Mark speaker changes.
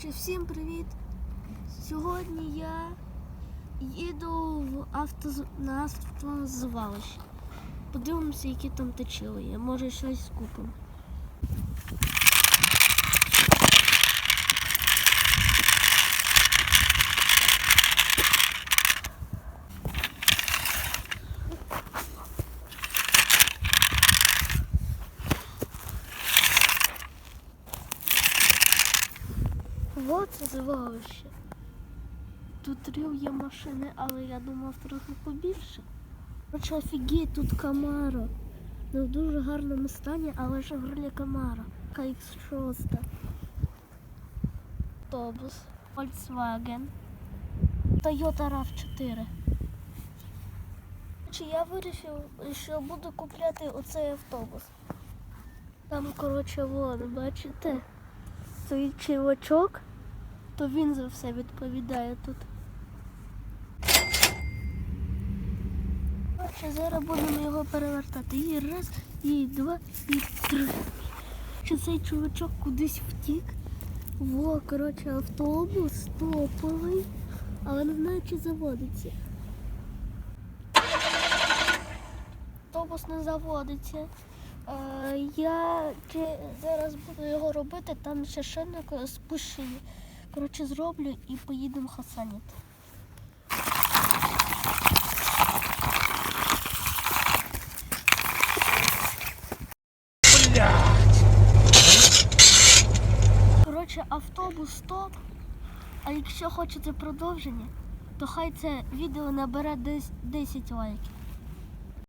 Speaker 1: Коротше, всім привіт! Сьогодні я їду в авто... на автозвалище. Подивимося, які там точили є. Може щось купимо. Вот звалище. Тут рів є машини, але я думав трохи побільше. Короче, офігеть, тут Камара. Не в дуже гарному стані, але грилі Камара. KX6. Автобус. Volkswagen. Toyota RAV4. Чи я вирішив, що буду купляти оцей автобус. Там, коротше, вон, бачите? Цей чувачок, то він за все відповідає тут. Коротше, зараз будемо його перевертати. І раз, і два, і три. Чи цей чувачок кудись втік? Во, коротше, автобус топовий, але не знаю, чи заводиться. Автобус не заводиться. Е, Я зараз буду його робити, там ще шинник спущений. Коротше, зроблю і поїдемо хасаніти. Коротше, автобус стоп. А якщо хочете продовження, то хай це відео набере десь 10 лайків.